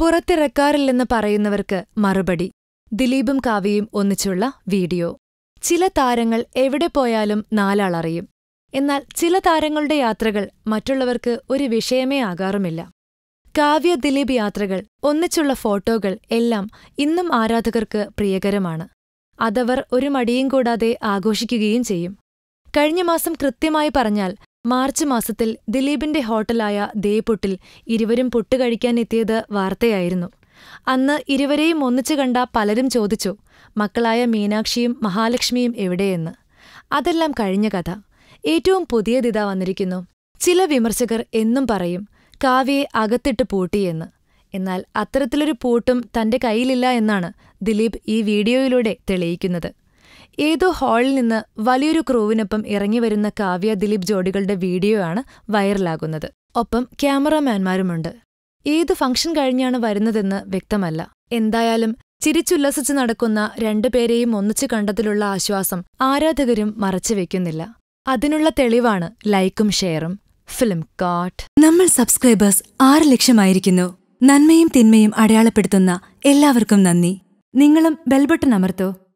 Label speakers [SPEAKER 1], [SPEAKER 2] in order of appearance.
[SPEAKER 1] പുറത്തിറക്കാറില്ലെന്ന് പറയുന്നവർക്ക് മറുപടി. ദിലീപും കാവ്യയും ഒന്നിച്ചുള്ള വീഡിയോ. ചില താരങ്ങൾ എവിടെ പോയാലും നാലാളറിയും എന്നാൽ ചില താരങ്ങളുടെ യാത്രകൾ മറ്റുള്ളവർക്ക് ഒരു വിഷയമേ ആകാറുമില്ല. കാവ്യ ദിലീപ് യാത്രകൾ ഒന്നിച്ചുള്ള ഫോട്ടോകൾ എല്ലാം ഇന്നും ആരാധകർക്ക് പ്രിയകരമാണ്. അതവർ ഒരു മടിയും കൂടാതെ ആഘോഷിക്കുകയും ചെയ്യും. കഴിഞ്ഞ മാസം കൃത്യമായി പറഞ്ഞാൽ മാർച്ച് മാസത്തിൽ ദിലീപിന്റെ ഹോട്ടലായ ദേപുട്ടിൽ ഇരുവരും പുട്ട് കഴിക്കാനെത്തിയത് വാർത്തയായിരുന്നു. അന്ന് ഇരുവരെയും ഒന്നിച്ചു കണ്ട പലരും ചോദിച്ചു മക്കളായ മീനാക്ഷിയും മഹാലക്ഷ്മിയും എവിടെയെന്ന്. അതെല്ലാം കഴിഞ്ഞ കഥ. ഏറ്റവും പുതിയതിതാ വന്നിരിക്കുന്നു. ചില വിമർശകർ എന്നും പറയും കാവ്യയെ അകത്തിട്ട് പൂട്ടിയെന്ന്. എന്നാൽ അത്തരത്തിലൊരു പൂട്ടും തന്റെ കയ്യിലില്ല എന്നാണ് ദിലീപ് ഈ വീഡിയോയിലൂടെ തെളിയിക്കുന്നത്. ഏതോ ഹാളിൽ നിന്ന് വലിയൊരു ക്രൂവിനൊപ്പം ഇറങ്ങി വരുന്ന കാവ്യ ദിലീപ് ജോഡികളുടെ വീഡിയോ ആണ് വൈറലാകുന്നത്. ഒപ്പം ക്യാമറാമാൻമാരുമുണ്ട്. ഏതു ഫംഗ്ഷൻ കഴിഞ്ഞാണ് വരുന്നതെന്ന് വ്യക്തമല്ല. എന്തായാലും ചിരിച്ചുല്ലസിച്ച് നടക്കുന്ന രണ്ടുപേരെയും ഒന്നിച്ചു കണ്ടതിലുള്ള ആശ്വാസം ആരാധകരും മറച്ചുവെക്കുന്നില്ല അതിനുള്ള തെളിവാണ് ലൈക്കും ഷെയറും. ഫിലിം കാട്ട്
[SPEAKER 2] നമ്മൾ സബ്സ്ക്രൈബേഴ്സ് ആറ് ലക്ഷമായിരിക്കുന്നു. നന്മയും തിന്മയും അടയാളപ്പെടുത്തുന്ന എല്ലാവർക്കും നന്ദി. നിങ്ങളും ബെൽബട്ടൺ അമർത്തോ.